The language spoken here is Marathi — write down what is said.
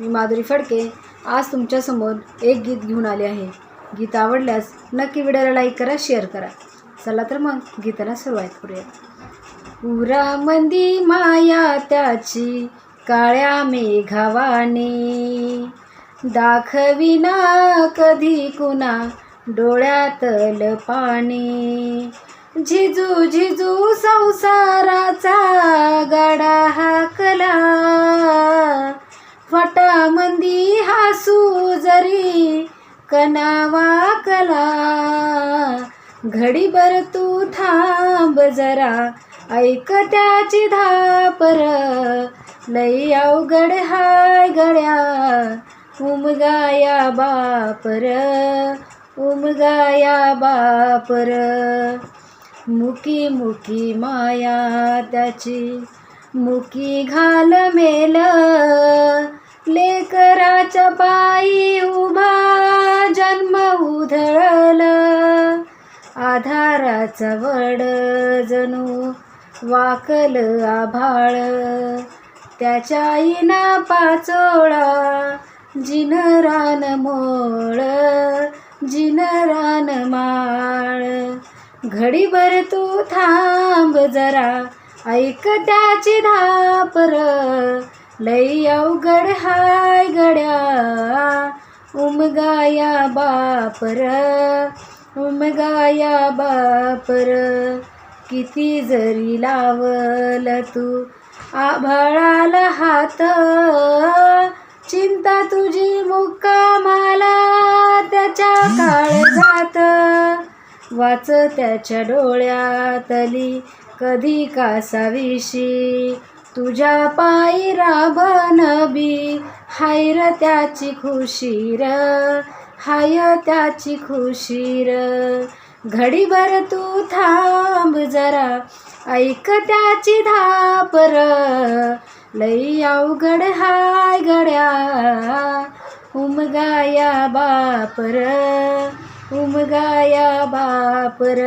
मी माधुरी फडके आज तुमच्यासमोर एक गीत घेऊन आले आहे. गीत आवडल्यास नक्की व्हिडिओला लाईक करा शेअर करा. चला तर मग गीताला सुरुवात करूया. उरामंदी माया त्याची काळ्या मेघावाने. दाखविना कधी कुणा डोळ्यातल पाणी झिजू झिजू संसाराचा गाडा हाकला फटामंदी हासू जरी कनावा कला घडीभर तू थांब जरा ऐक त्याची धापर. लई अवघड हाय गड्या उमगाया बापर उमगाया बापर. मुकी मुकी माया त्याची मुकी घाल मेल. पायी उभा जन्म उधळला. आधाराचा वड जणू वाकल आभाळ. त्याच्या आईना पाचोळा जिन रान मोळ जिन रान माळ. घडीभर तू थांब जरा ऐक त्याची धापर. लई अवघड हा घड्या उमगाया बापर उमगाया बापर. किती जरी लावल तू आभाळाला हात चिंता तुझी मुक्कामाला त्याच्या काळजात वाच त्याच्या डोळ्यातली कधी कासाविशी तुझ्या पायी राबनबी हाय र त्याची खुशीर हाय त्याची खुशीर. घडीभर तू थांब जरा ऐक त्याची धापर. लई अवघड हाय गड्या उमगाया बापर उमगाया बापर.